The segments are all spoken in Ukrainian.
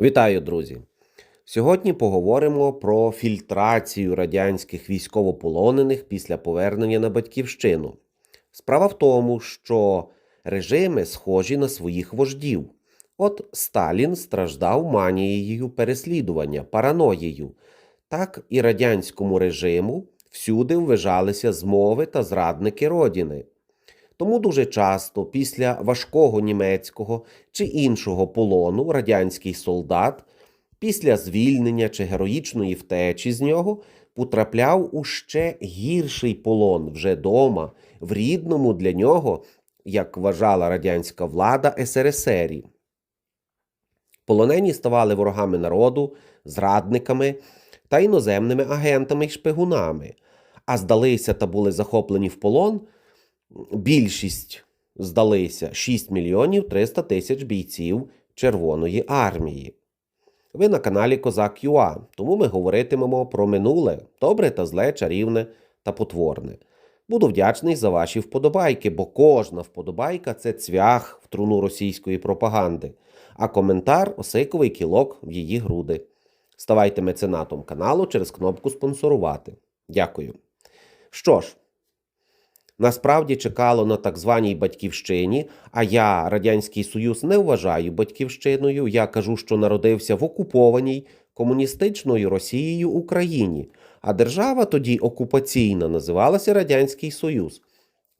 Вітаю, друзі! Сьогодні поговоримо про фільтрацію радянських військовополонених після повернення на батьківщину. Справа в тому, що режими схожі на своїх вождів. От Сталін страждав манією переслідування, параноєю. Так і радянському режиму всюди ввижалися змови та зрадники родини. Тому дуже часто після важкого німецького чи іншого полону радянський солдат після звільнення чи героїчної втечі з нього потрапляв у ще гірший полон вже дома, в рідному для нього, як вважала радянська влада СРСР. Полонені ставали ворогами народу, зрадниками та іноземними агентами й шпигунами, а здалися та були захоплені в полон більшість здалися 6 мільйонів 300 тисяч бійців Червоної армії. Ви на каналі Козак ЮА, тому ми говоритимемо про минуле, добре та зле, чарівне та потворне. Буду вдячний за ваші вподобайки, бо кожна вподобайка це цвях в труну російської пропаганди, а коментар осиковий кілок в її груди. Ставайте меценатом каналу через кнопку спонсорувати. Дякую. Що ж, насправді чекало на так званій батьківщині, а я Радянський Союз не вважаю батьківщиною. Я кажу, що народився в окупованій комуністичною Росією Україні, а держава тоді окупаційна називалася Радянський Союз,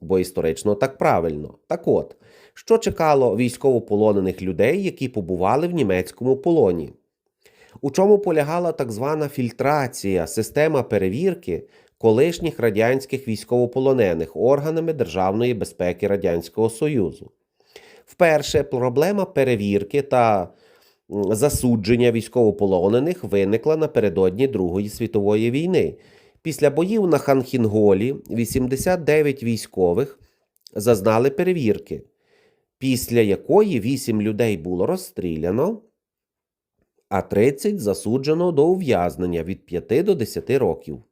бо історично так правильно. Так от, що чекало військовополонених людей, які побували в німецькому полоні? У чому полягала так звана фільтрація, система перевірки колишніх радянських військовополонених органами Державної безпеки Радянського Союзу. Вперше проблема перевірки та засудження військовополонених виникла напередодні Другої світової війни. Після боїв на Ханхінголі 89 військових зазнали перевірки, після якої 8 людей було розстріляно, а 30 засуджено до ув'язнення від 5 до 10 років.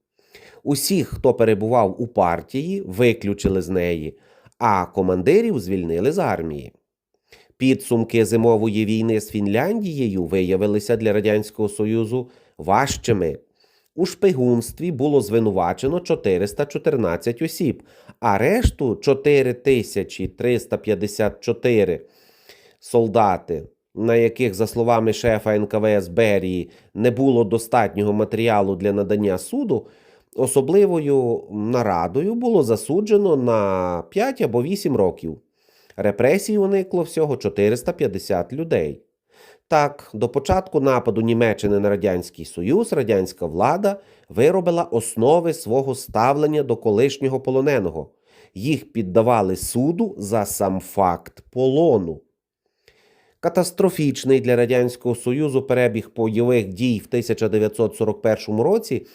Усіх, хто перебував у партії, виключили з неї, а командирів звільнили з армії. Підсумки зимової війни з Фінляндією виявилися для Радянського Союзу важчими. У шпигунстві було звинувачено 414 осіб, а решту 4354 солдати, на яких, за словами шефа НКВС Берії, не було достатнього матеріалу для надання суду. Особливою нарадою було засуджено на 5 або 8 років. Репресій уникло всього 450 людей. Так, до початку нападу Німеччини на Радянський Союз радянська влада виробила основи свого ставлення до колишнього полоненого. Їх піддавали суду за сам факт полону. Катастрофічний для Радянського Союзу перебіг бойових дій в 1941 році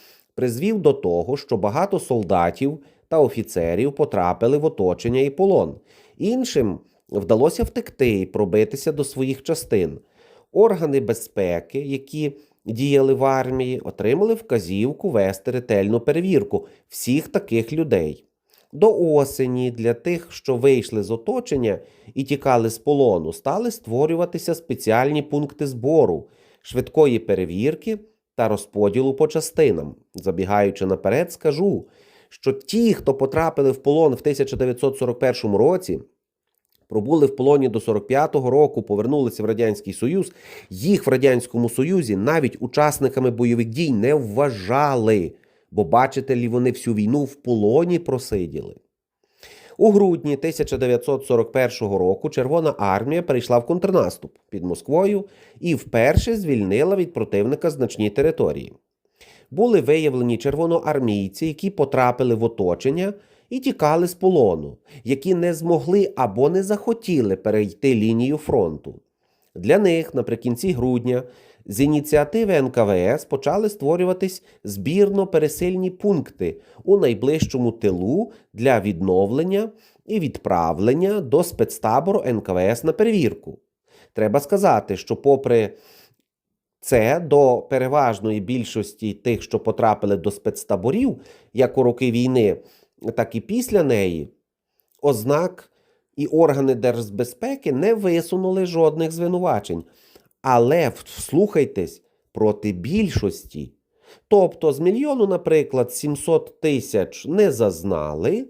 призвів до того, що багато солдатів та офіцерів потрапили в оточення і полон. Іншим вдалося втекти і пробитися до своїх частин. Органи безпеки, які діяли в армії, отримали вказівку вести ретельну перевірку всіх таких людей. До осені для тих, що вийшли з оточення і тікали з полону, стали створюватися спеціальні пункти збору, швидкої перевірки та розподілу по частинам. Забігаючи наперед, скажу, що ті, хто потрапили в полон в 1941 році, пробули в полоні до 45-го року, повернулися в Радянський Союз, їх в Радянському Союзі навіть учасниками бойових дій не вважали, бо бачите лі вони всю війну в полоні просиділи. У грудні 1941 року Червона армія перейшла в контрнаступ під Москвою і вперше звільнила від противника значні території. Були виявлені червоноармійці, які потрапили в оточення і тікали з полону, які не змогли або не захотіли перейти лінію фронту. Для них наприкінці грудня з ініціативи НКВС почали створюватись збірно-пересильні пункти у найближчому тилу для відновлення і відправлення до спецтабору НКВС на перевірку. Треба сказати, що, попри це, до переважної більшості тих, що потрапили до спецтаборів, як у роки війни, так і після неї, ознак і органи держбезпеки не висунули жодних звинувачень. Але вслухайтесь проти більшості. Тобто з мільйону, наприклад, 700 тисяч не зазнали,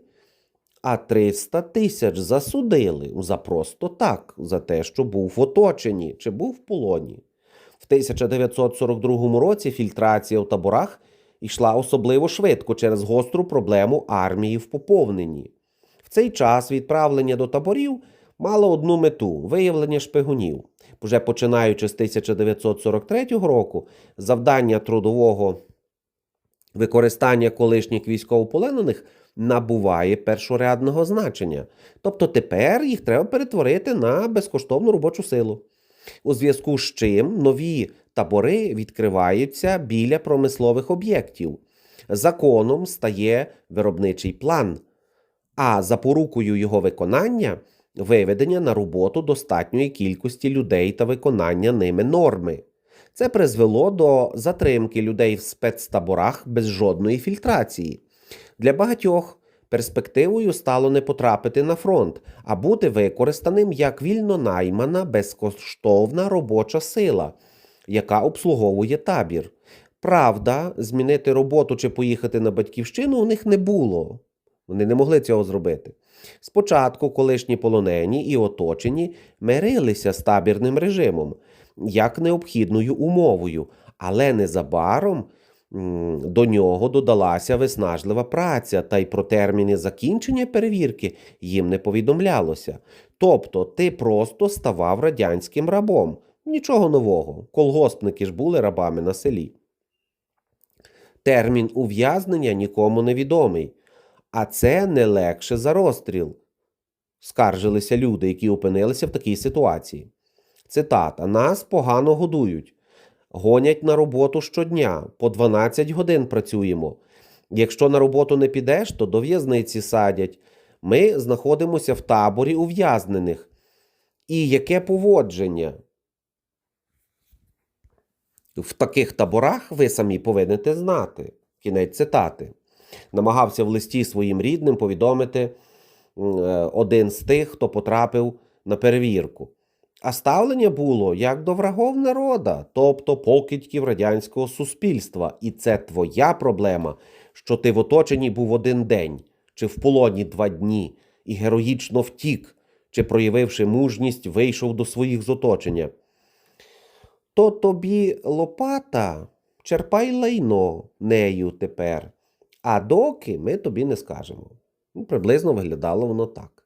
а 300 тисяч засудили за просто так, за те, що був в оточенні чи був в полоні. В 1942 році фільтрація в таборах йшла особливо швидко через гостру проблему армії в поповненні. В цей час відправлення до таборів мало одну мету виявлення шпигунів. Вже починаючи з 1943 року, завдання трудового використання колишніх військовополонених набуває першорядного значення. Тобто тепер їх треба перетворити на безкоштовну робочу силу. У зв'язку з чим нові табори відкриваються біля промислових об'єктів. Законом стає виробничий план, а запорукою його виконання виведення на роботу достатньої кількості людей та виконання ними норми. Це призвело до затримки людей в спецтаборах без жодної фільтрації. Для багатьох перспективою стало не потрапити на фронт, а бути використаним як вільно наймана безкоштовна робоча сила, яка обслуговує табір. Правда, змінити роботу чи поїхати на батьківщину у них не було. Вони не могли цього зробити. Спочатку колишні полонені і оточені мирилися з табірним режимом як необхідною умовою, але незабаром до нього додалася виснажлива праця, та й про терміни закінчення перевірки їм не повідомлялося. Тобто ти просто ставав радянським рабом. Нічого нового. Колгоспники ж були рабами на селі. Термін ув'язнення нікому не відомий, а це не легше за розстріл. Скаржилися люди, які опинилися в такій ситуації. Цитата: Нас погано годують, гонять на роботу щодня, по 12 годин працюємо. Якщо на роботу не підеш, то до в'язниці садять. Ми знаходимося в таборі ув'язнених. І яке поводження? В таких таборах ви самі повинете знати. Кінець цитати. Намагався в листі своїм рідним повідомити е, один з тих, хто потрапив на перевірку. А ставлення було як до врагов народа, тобто покидьків радянського суспільства. І це твоя проблема, що ти в оточенні був один день, чи в полоні два дні, і героїчно втік, чи, проявивши мужність, вийшов до своїх з оточення. То тобі лопата, черпай лайно нею тепер, а доки ми тобі не скажемо. Ну, приблизно виглядало воно так.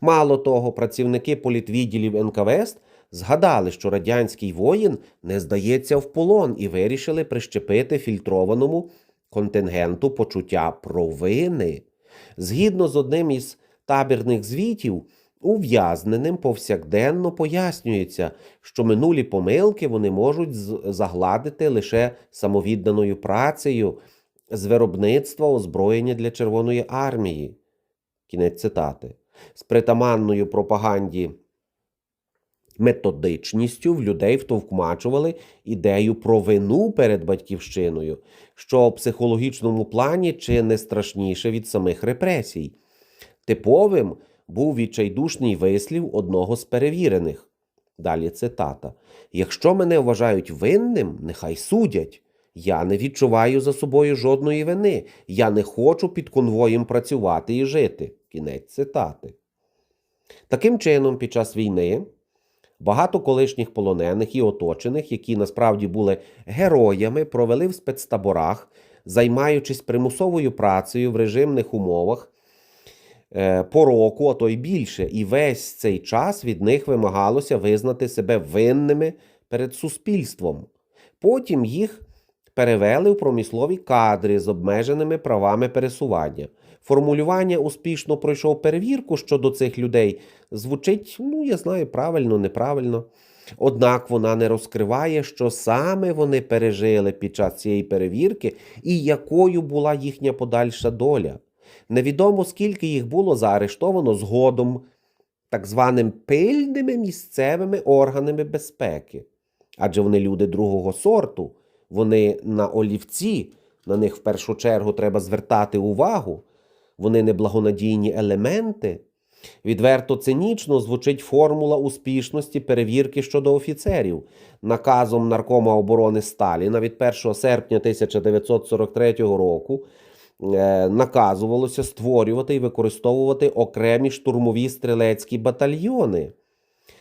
Мало того, працівники політвідділів НКВС згадали, що радянський воїн не здається в полон і вирішили прищепити фільтрованому контингенту почуття провини. Згідно з одним із табірних звітів, ув'язненим повсякденно пояснюється, що минулі помилки вони можуть загладити лише самовідданою працею з виробництва озброєння для Червоної армії. Кінець цитати. З притаманною пропаганді методичністю в людей втовкмачували ідею про вину перед батьківщиною, що в психологічному плані чи не страшніше від самих репресій. Типовим був відчайдушний вислів одного з перевірених. Далі цитата: Якщо мене вважають винним, нехай судять. Я не відчуваю за собою жодної вини. Я не хочу під конвоєм працювати і жити. Кінець цитати. Таким чином, під час війни багато колишніх полонених і оточених, які насправді були героями, провели в спецтаборах, займаючись примусовою працею в режимних умовах е, по року, а то й більше, і весь цей час від них вимагалося визнати себе винними перед суспільством. Потім їх перевели в промислові кадри з обмеженими правами пересування. Формулювання успішно пройшов перевірку щодо цих людей звучить, ну я знаю, правильно, неправильно. Однак вона не розкриває, що саме вони пережили під час цієї перевірки і якою була їхня подальша доля. Невідомо скільки їх було заарештовано згодом так званим пильними місцевими органами безпеки. Адже вони люди другого сорту, вони на олівці, на них в першу чергу треба звертати увагу, вони неблагонадійні елементи. Відверто цинічно звучить формула успішності перевірки щодо офіцерів. Наказом Наркома оборони Сталіна від 1 серпня 1943 року е, наказувалося створювати і використовувати окремі штурмові стрілецькі батальйони.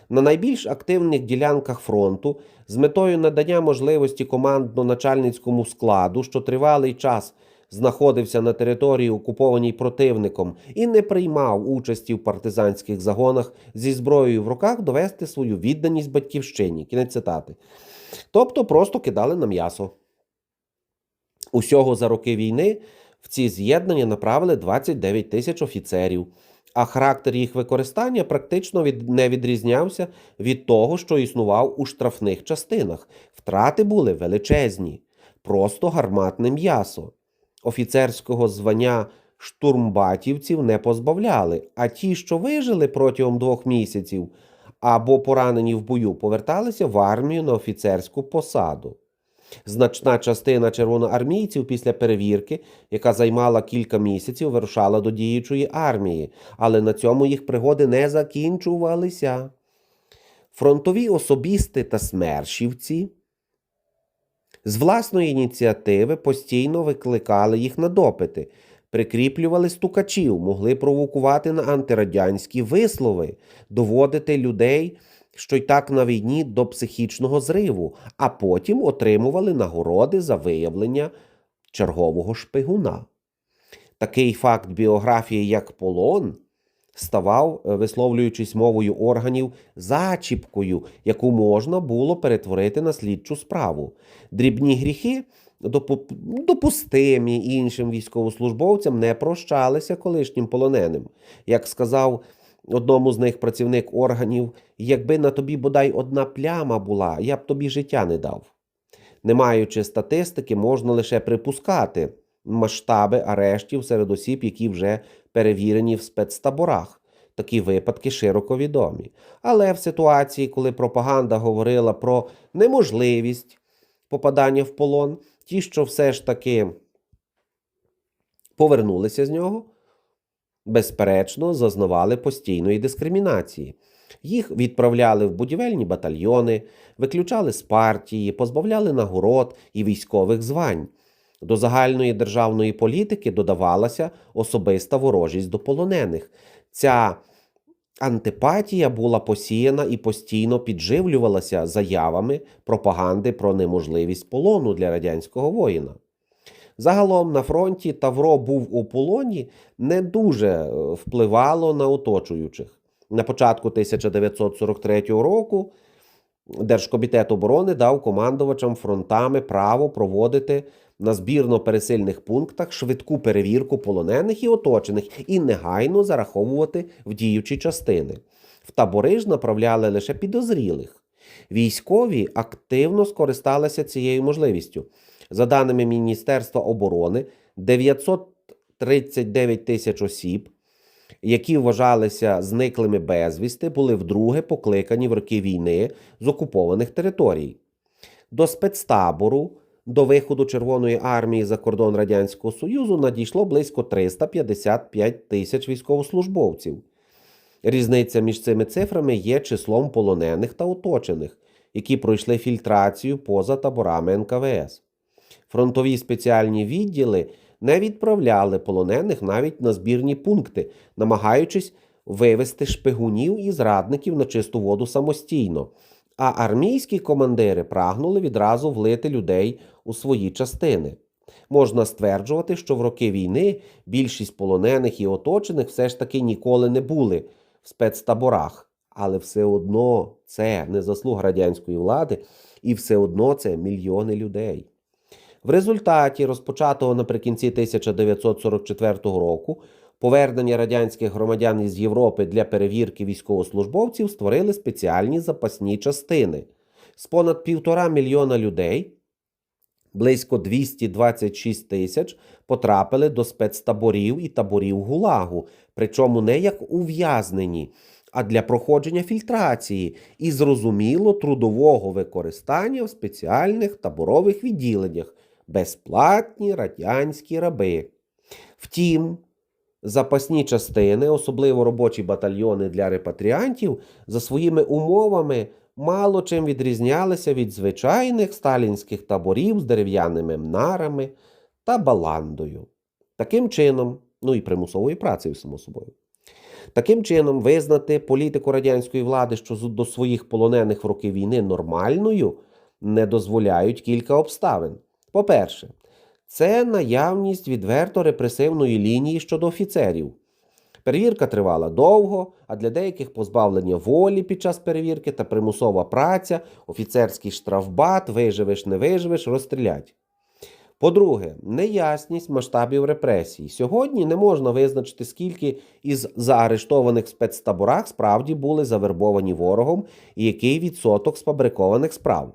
На найбільш активних ділянках фронту з метою надання можливості командно-начальницькому складу, що тривалий час знаходився на території, окупованій противником, і не приймав участі в партизанських загонах зі зброєю в руках довести свою відданість батьківщині. Кінець цитати. Тобто просто кидали на м'ясо. Усього за роки війни в ці з'єднання направили 29 тисяч офіцерів, а характер їх використання практично від, не відрізнявся від того, що існував у штрафних частинах. Втрати були величезні, просто гарматне м'ясо. Офіцерського звання штурмбатівців не позбавляли, а ті, що вижили протягом двох місяців або поранені в бою, поверталися в армію на офіцерську посаду. Значна частина червоноармійців після перевірки, яка займала кілька місяців, вирушала до діючої армії, але на цьому їх пригоди не закінчувалися. Фронтові особісти та смершівці з власної ініціативи постійно викликали їх на допити, прикріплювали стукачів, могли провокувати на антирадянські вислови, доводити людей, що й так на війні до психічного зриву, а потім отримували нагороди за виявлення чергового шпигуна. Такий факт біографії, як полон, ставав, е, висловлюючись мовою органів, зачіпкою, яку можна було перетворити на слідчу справу. Дрібні гріхи, допустимі іншим військовослужбовцям, не прощалися колишнім полоненим. Як сказав одному з них працівник органів, якби на тобі бодай одна пляма була, я б тобі життя не дав. Не маючи статистики, можна лише припускати масштаби арештів серед осіб, які вже перевірені в спецтаборах. Такі випадки широко відомі. Але в ситуації, коли пропаганда говорила про неможливість попадання в полон, ті, що все ж таки повернулися з нього, безперечно, зазнавали постійної дискримінації. Їх відправляли в будівельні батальйони, виключали з партії, позбавляли нагород і військових звань. До загальної державної політики додавалася особиста ворожість до полонених. Ця антипатія була посіяна і постійно підживлювалася заявами пропаганди про неможливість полону для радянського воїна. Загалом на фронті Тавро був у полоні не дуже е, впливало на оточуючих. На початку 1943 року Держкомітет оборони дав командувачам фронтами право проводити на збірно-пересильних пунктах швидку перевірку полонених і оточених і негайно зараховувати в діючі частини. В табори ж направляли лише підозрілих. Військові активно скористалися цією можливістю. За даними Міністерства оборони, 939 тисяч осіб, які вважалися зниклими безвісти, були вдруге покликані в роки війни з окупованих територій. До спецтабору до виходу Червоної армії за кордон Радянського Союзу надійшло близько 355 тисяч військовослужбовців. Різниця між цими цифрами є числом полонених та оточених, які пройшли фільтрацію поза таборами НКВС. Фронтові спеціальні відділи не відправляли полонених навіть на збірні пункти, намагаючись вивести шпигунів і зрадників на чисту воду самостійно. А армійські командири прагнули відразу влити людей у свої частини. Можна стверджувати, що в роки війни більшість полонених і оточених все ж таки ніколи не були в спецтаборах, але все одно це не заслуга радянської влади, і все одно це мільйони людей. В результаті розпочатого наприкінці 1944 року повернення радянських громадян із Європи для перевірки військовослужбовців створили спеціальні запасні частини. З понад півтора мільйона людей близько 226 тисяч потрапили до спецтаборів і таборів ГУЛАГу, причому не як ув'язнені, а для проходження фільтрації і зрозуміло трудового використання в спеціальних таборових відділеннях безплатні радянські раби. Втім, запасні частини, особливо робочі батальйони для репатріантів, за своїми умовами мало чим відрізнялися від звичайних сталінських таборів з дерев'яними нарами та баландою. Таким чином, ну і примусовою працею, само собою. Таким чином, визнати політику радянської влади, що до своїх полонених в роки війни нормальною, не дозволяють кілька обставин. По-перше, це наявність відверто репресивної лінії щодо офіцерів. Перевірка тривала довго, а для деяких позбавлення волі під час перевірки та примусова праця, офіцерський штрафбат, виживеш, не виживеш, розстрілять. По-друге, неясність масштабів репресій. Сьогодні не можна визначити, скільки із заарештованих в спецтаборах справді були завербовані ворогом і який відсоток сфабрикованих справ.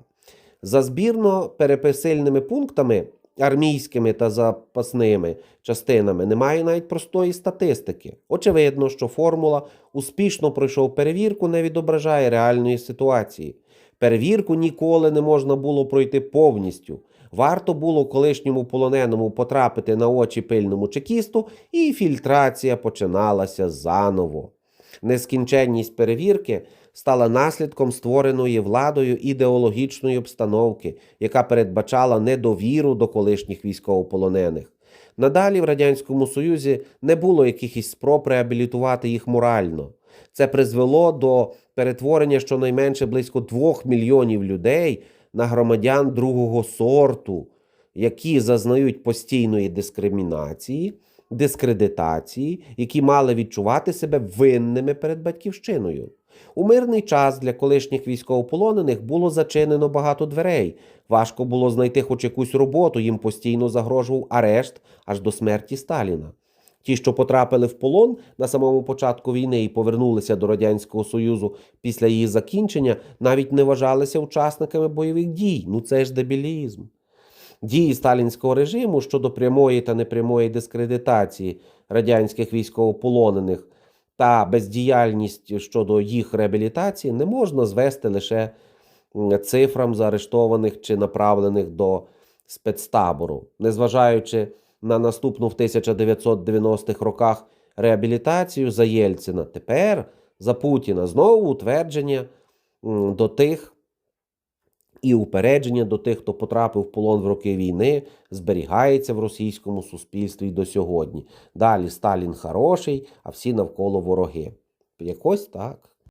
За збірно переписильними пунктами, армійськими та запасними частинами немає навіть простої статистики. Очевидно, що формула успішно пройшов перевірку не відображає реальної ситуації. Перевірку ніколи не можна було пройти повністю. Варто було колишньому полоненому потрапити на очі пильному чекісту, і фільтрація починалася заново. Нескінченність перевірки стала наслідком створеної владою ідеологічної обстановки, яка передбачала недовіру до колишніх військовополонених. Надалі в Радянському Союзі не було якихось спроб реабілітувати їх морально. Це призвело до перетворення щонайменше близько двох мільйонів людей на громадян другого сорту, які зазнають постійної дискримінації, дискредитації, які мали відчувати себе винними перед батьківщиною. У мирний час для колишніх військовополонених було зачинено багато дверей. Важко було знайти хоч якусь роботу, їм постійно загрожував арешт аж до смерті Сталіна. Ті, що потрапили в полон на самому початку війни і повернулися до Радянського Союзу після її закінчення, навіть не вважалися учасниками бойових дій. Ну це ж дебілізм. Дії сталінського режиму щодо прямої та непрямої дискредитації радянських військовополонених та бездіяльність щодо їх реабілітації не можна звести лише цифрам заарештованих чи направлених до спецтабору, незважаючи на наступну в 1990-х роках реабілітацію за Єльцина. Тепер за Путіна знову утвердження до тих і упередження до тих, хто потрапив в полон в роки війни, зберігається в російському суспільстві до сьогодні. Далі Сталін хороший, а всі навколо вороги. Якось так.